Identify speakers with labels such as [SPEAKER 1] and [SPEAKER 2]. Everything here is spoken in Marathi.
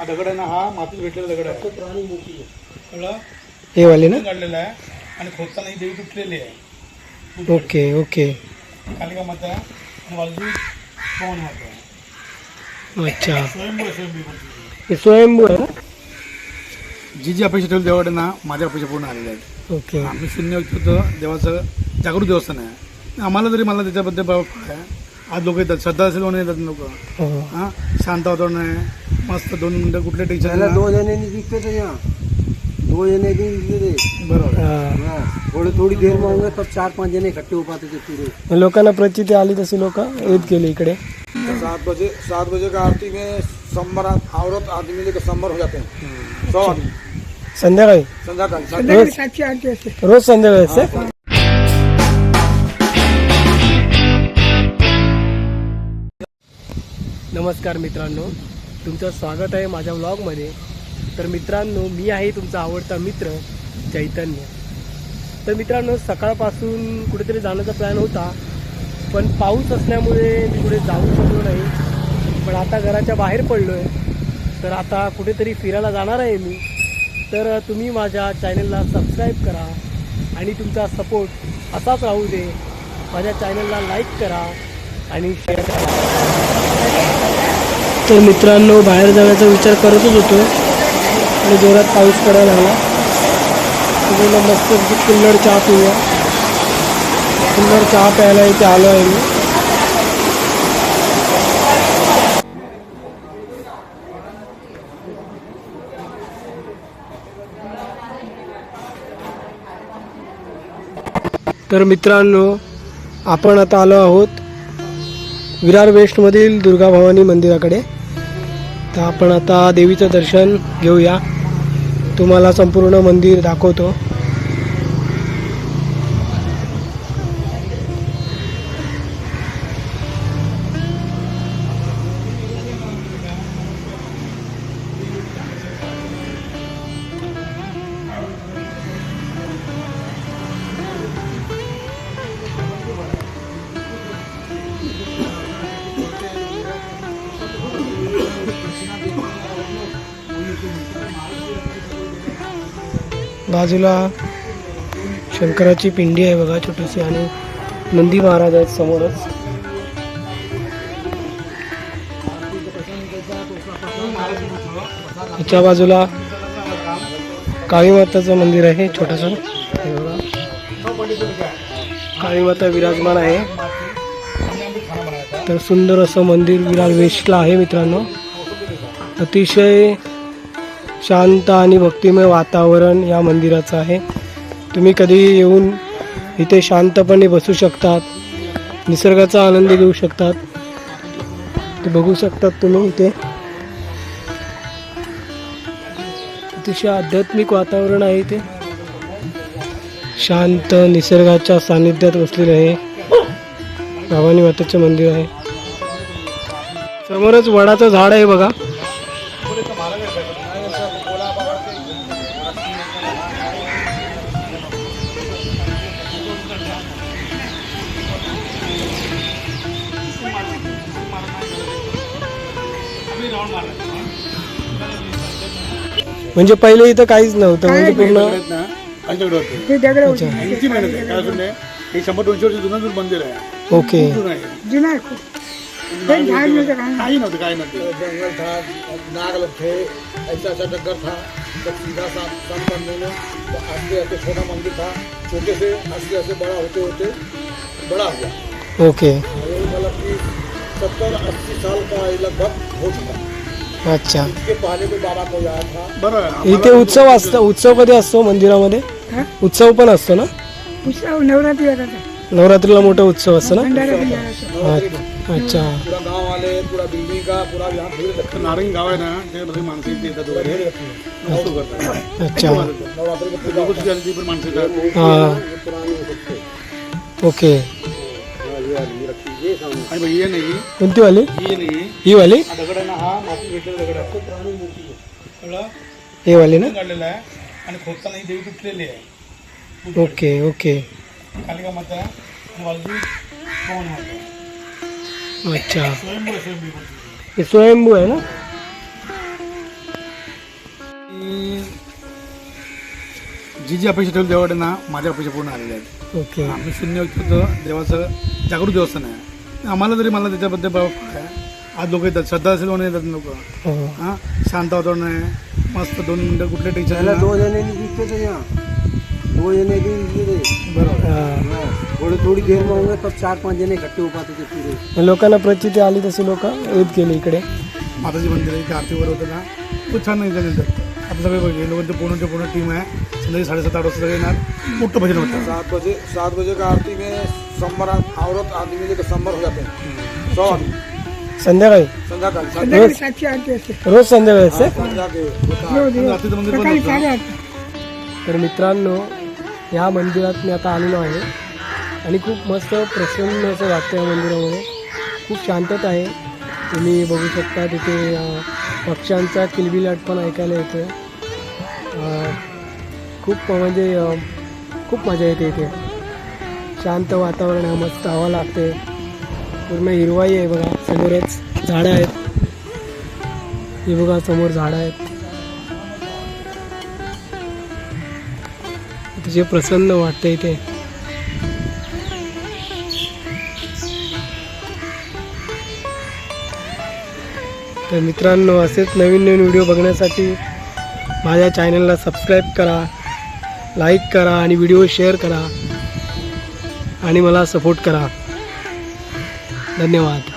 [SPEAKER 1] हा दगड आहे ना हा मातीत भेटलेला दगड आहे. कळलं?
[SPEAKER 2] हे वाले ना?
[SPEAKER 1] काढलेला आहे आणि खोदताना ही देवी तुटलेली आहे.
[SPEAKER 2] Okay okay.
[SPEAKER 1] कालिका माता आणि बाजू पवन माता
[SPEAKER 2] अच्छा.
[SPEAKER 1] स्वयंभू आहे, स्वयंभू आहे.
[SPEAKER 2] हे स्वयंभू आहे ना?
[SPEAKER 1] जी जी अपेक्षा ठेवली देवाकडे ना माझ्या अपेक्षा पूर्ण आलेल्या आहेत.
[SPEAKER 2] ओके.
[SPEAKER 1] आम्ही शून्य व्यक्त होतं देवाचं जागृत देवस्थान आहे. आम्हाला तरी मला त्याच्याबद्दल भाव आहे. आज लोक येतात श्रद्धा असेल म्हणून येतात लोक.
[SPEAKER 2] हो.
[SPEAKER 1] हां शांत वातावरण आहे. मस्त दोन मिनटं कुठले टेन्शन
[SPEAKER 3] पहले
[SPEAKER 1] नाही.
[SPEAKER 3] दो जने नहीं दिखते थे यहाँ दो जने नहीं दिखते थे
[SPEAKER 1] बरोबर.
[SPEAKER 2] हा.
[SPEAKER 3] हाँ, थोड़ी थोड़ी देर में होंगे तब चार पाँच जने इकट्ठे हो पाते थे पूरे
[SPEAKER 2] लोकांना प्रचिती आली तशी लोक येत गेले इकडे.
[SPEAKER 4] सात बजे सात बजे का आरती में संबर औरत आदमी लेकर संबर हो जाते हैं। सौ आदमी।
[SPEAKER 2] संध्याकाळी?
[SPEAKER 4] संध्याकाळी सात-
[SPEAKER 2] रोज रोज संध्याकाळी असते? नमस्कार मित्रांनो. तुमचं स्वागत आहे माझ्या व्लॉगमध्ये तर मित्रांनो मी आहे तुमचा आवडता मित्र चैतन्य. तर मित्रांनो सकाळपासून कुठेतरी जाण्याचा प्लॅन होता पण पाऊस असल्यामुळे मी कुठे जाऊ शकलो नाही. पण आता घराच्या बाहेर पडलो आहे तर आता कुठेतरी फिरायला जाणार आहे मी. तर तुम्ही माझ्या चॅनलला सबस्क्राईब करा आणि तुमचा सपोर्ट असाच राहू दे. माझ्या चॅनलला लाईक करा आणि शेअर करा. तर मित्रांनो बाहेर जाण्याचा विचार करतच होतो. आणि जोरात पाऊस पडायला लागला. तुम्हाला मस्त कुल्लड चहा पिऊया. कुल्लड चहा प्यायला इथे आलो आहे मी. तर मित्रांनो आपण आता आलो आहोत विरार वेस्टमधील दुर्गा भवानी मंदिराकडे. तर आपण आता देवीचं दर्शन घेऊया. तुम्हाला संपूर्ण मंदिर दाखवतो. बाजूला शंकराची पिंडी आहे बघा छोटीशी आणि नंदी महाराज आहेत समोरच. याच्या बाजूला काळी माताचं मंदिर आहे छोटस. काळी माता विराजमान आहे. तर सुंदर असं मंदिर विराज वेस्टला आहे मित्रांनो. अतिशय शांत आणि भक्तिमय वातावरण या मंदिराचं आहे. तुम्ही कधी येऊन इथे शांतपणे बसू शकतात निसर्गाचा आनंद घेऊ शकतात. ते बघू शकतात तुम्ही इथे. अतिशय आध्यात्मिक वातावरण आहे इथे. शांत निसर्गाच्या सानिध्यात बसलेलं आहे. भवानी मातेचं मंदिर आहे. समोरच वडाचं झाड आहे बघा. म्हणजे पहिले इथं काहीच नव्हतं म्हणजे पूर्ण
[SPEAKER 1] दगड होते. किती मेहनत आहे काय नाही. हे शंभर दोनशे वर्ष जुनं जुनं मंदिर आहे.
[SPEAKER 2] ओके.
[SPEAKER 1] जुनं आहे. काही नव्हतं काही नव्हतं.
[SPEAKER 4] जंगल था नाग लोग थे ऐसा ऐसा डगर था जब सीधा सा संत बनने में तो आस्ते आस्ते छोटा मंदिर था छोटे से आस्ते आस्ते बड़ा होते होते बड़ा हुआ।
[SPEAKER 2] ओके.
[SPEAKER 4] और ये मतलब कि सत्तर अस्सी साल का ये लगभग हो चुका।
[SPEAKER 2] अच्छा.
[SPEAKER 1] बरं.
[SPEAKER 2] इथे उत्सव असतो उत्सव कधी असतो मंदिरामध्ये? उत्सव पण असतो ना?
[SPEAKER 5] उत्सव नवरात्री येतात
[SPEAKER 2] नवरात्रीला मोठा उत्सव असतो ना?
[SPEAKER 5] भंडारा
[SPEAKER 2] अच्छा.
[SPEAKER 4] पूरा गांव वाले पूरा बिल्डिंग का पूरा यहाँ भीड़
[SPEAKER 1] तर नारंगी गाव आहे ना त्यामध्ये माणसं इथे येतात वगैरे. असतो करतात
[SPEAKER 2] अच्छा.
[SPEAKER 4] नवरात्रि की पूजा
[SPEAKER 1] लोकं झाली ती पण माणसं येतात
[SPEAKER 4] पुरानी सकते हैं।
[SPEAKER 2] ओके.
[SPEAKER 1] आणि ये नाही.
[SPEAKER 2] कोणती वाली?
[SPEAKER 1] ये नाही.
[SPEAKER 2] ही वाली?
[SPEAKER 1] हा दगड ना हा मातीत भेटलेला दगड आहे. कळलं
[SPEAKER 2] हे वाली ना?
[SPEAKER 1] काढलेला आहे आणि खोदताना ही देवी तुटलेली आहे.
[SPEAKER 2] Okay okay.
[SPEAKER 1] कालिका माता आणि बाजू पवन माता
[SPEAKER 2] अच्छा
[SPEAKER 1] स्वयंभू.
[SPEAKER 2] हे स्वयंभू आहे ना?
[SPEAKER 1] जी जी अपेक्षा ठेवली तेवढे ना माझ्या अपेक्षा पूर्ण आलेल्या आहेत.
[SPEAKER 2] ओके.
[SPEAKER 1] आम्ही शून्य व्यक्ती होतं देवाचं जागृत देवस्थान आहे. आम्हाला तरी मला त्याच्याबद्दल बाबा काय? आज लोक येतात श्रद्धा असेल म्हणून येतात लोक.
[SPEAKER 2] हो.
[SPEAKER 1] हां शांत वातावरण आहे मस्त दोन मिनटं कुठले टेन्शन नाही.
[SPEAKER 3] दो जने नहीं दिखते थे यहाँ दो जने भी दिखते थे
[SPEAKER 1] बरोबर.
[SPEAKER 3] थोड़ी थोड़ी तब चार पांच जने इकट्ठे हो थे पूरे
[SPEAKER 2] लोकांना प्रचिती आली तशी लोक येत गेले इकडे.
[SPEAKER 1] माताजी मंदिर आहे इथे आरतीवर होतं ना. खूप छान नाही आता सगळे बघे लोकांचे पूर्ण पूर्ण टीम आहे. संध्याकाळी साडेसात आठ वाजता येणार. मोठं भजन होतं
[SPEAKER 4] सात बजे सात बजे का आरती में संबर औरत आदमी के संबर हो जाते हैं। सौ आदमी।
[SPEAKER 2] संध्याकाळी?
[SPEAKER 4] संध्याकाळी सात
[SPEAKER 5] संध्याकाळी सातशे आरती असते.
[SPEAKER 2] रोज संध्याकाळी असते?
[SPEAKER 1] मंदिर बंद होतं.
[SPEAKER 2] तर मित्रांनो या मंदिरात मी आता आलेलो आहे. आणि खूप मस्त प्रसन्न असं वाटतं या मंदिरामध्ये खूप शांतता आहे. तुम्ही बघू शकता तिथे अं, पक्ष्यांचा किलबिलाट पण ऐकायला येतो खूप म्हणजे खूप मजा येते इथे. शांत वातावरण आहे मस्त हवा लागते. पूर्ण हिरवाई आहे बघा समोरच झाडं आहेत. हे बघा समोर झाडं आहेत. अतिशय प्रसन्न वाटते इथे. तर मित्रांनो असेच नवीन नवीन व्हिडिओ बघण्यासाठी माझ्या चॅनलला सबस्क्राईब करा. लाईक करा आणि व्हिडिओ शेअर करा. आणि मला सपोर्ट करा. धन्यवाद.